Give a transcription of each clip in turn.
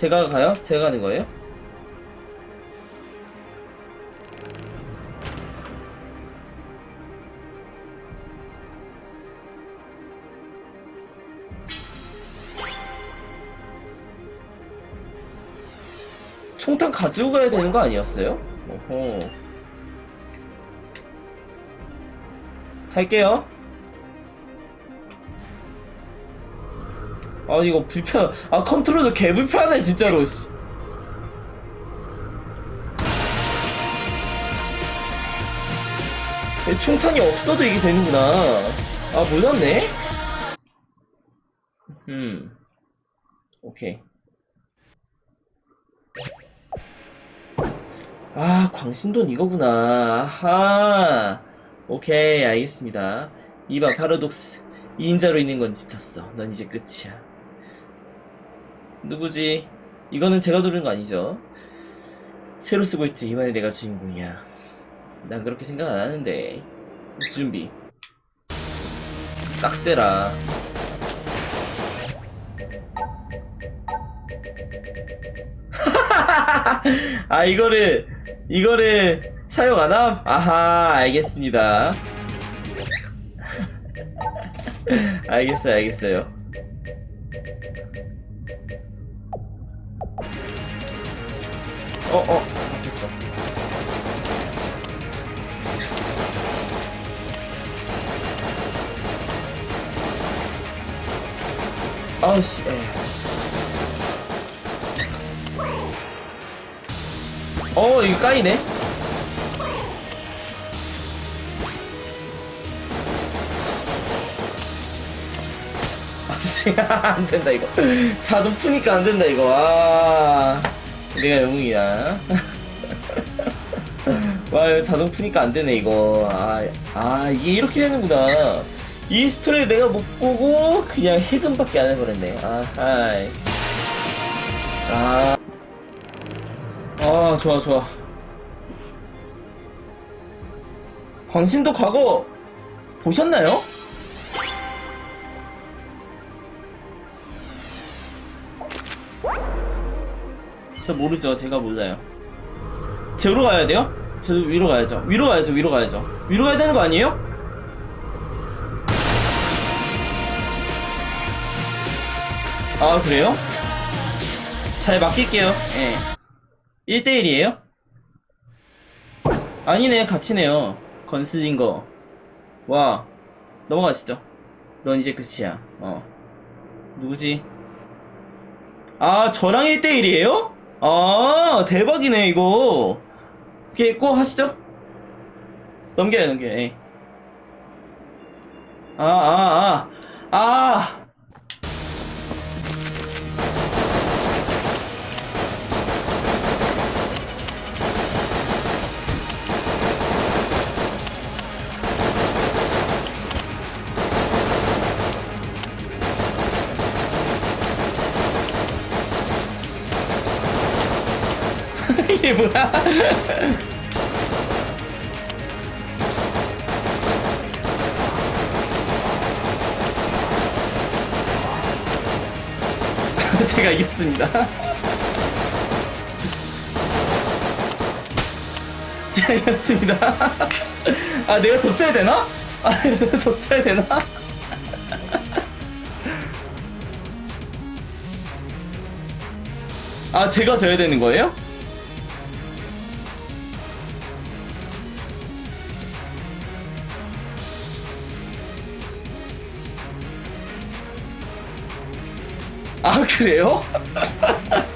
제가 가요? 제가 가는 거예요? 총탄 가지고 가야 되는 거 아니었어요? 오호. 갈게요. 아 이거 불편 아 컨트롤도 개 불편해 진짜로 씨. 에, 총탄이 없어도 이게 되는구나. 아 몰랐네? 음 오케이. 아 광신돈 이거구나. 아하. 오케이 알겠습니다. 이봐 파라독스 2인자로 있는 건 지쳤어. 넌 이제 끝이야 누구지? 이거는 제가 누른 거 아니죠? 새로 쓰고 있지. 이번에 내가 주인공이야. 난 그렇게 생각 안 하는데. 준비. 딱 대라. 아 이거를 이거를 사용 안 함? 아하 알겠습니다. 알겠어요 알겠어요 어 어. 됐어. 아우씨 에. 어 이거 까이네? 아씨 안 된다 이거. 자동 푸니까 안 된다 이거. 아 내가 영웅이야. 와 자동 푸니까 안 되네 이거. 아, 아 이게 이렇게 되는구나. 이 스토리를 내가 못 보고 그냥 해금밖에 안 해버렸네. 아 하이. 아, 아 좋아 좋아. 광신도 과거 보셨나요? 저 모르죠. 제가 몰라요. 저로 가야 돼요? 저도 위로 가야죠. 위로 가야죠. 위로 가야죠. 위로 가야 되는 거 아니에요? 아 그래요? 잘 맡길게요. 예. 1대1이에요? 아니네. 같이네요. 건슬린 거와. 넘어가시죠. 넌 이제 끝이야. 어. 누구지? 아 저랑 1대1이에요? 아 대박이네 이거 오케이 꼭 하시죠 넘겨요 넘겨요 예. 아아아 아, 아. 이게 뭐야? 제가 이겼습니다. 제가 이겼습니다. 아, 내가 졌어야 되나? 아, 내가 졌어야 되나? 아, 제가 져야 되는 거예요? 아 그래요?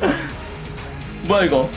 뭐야 이거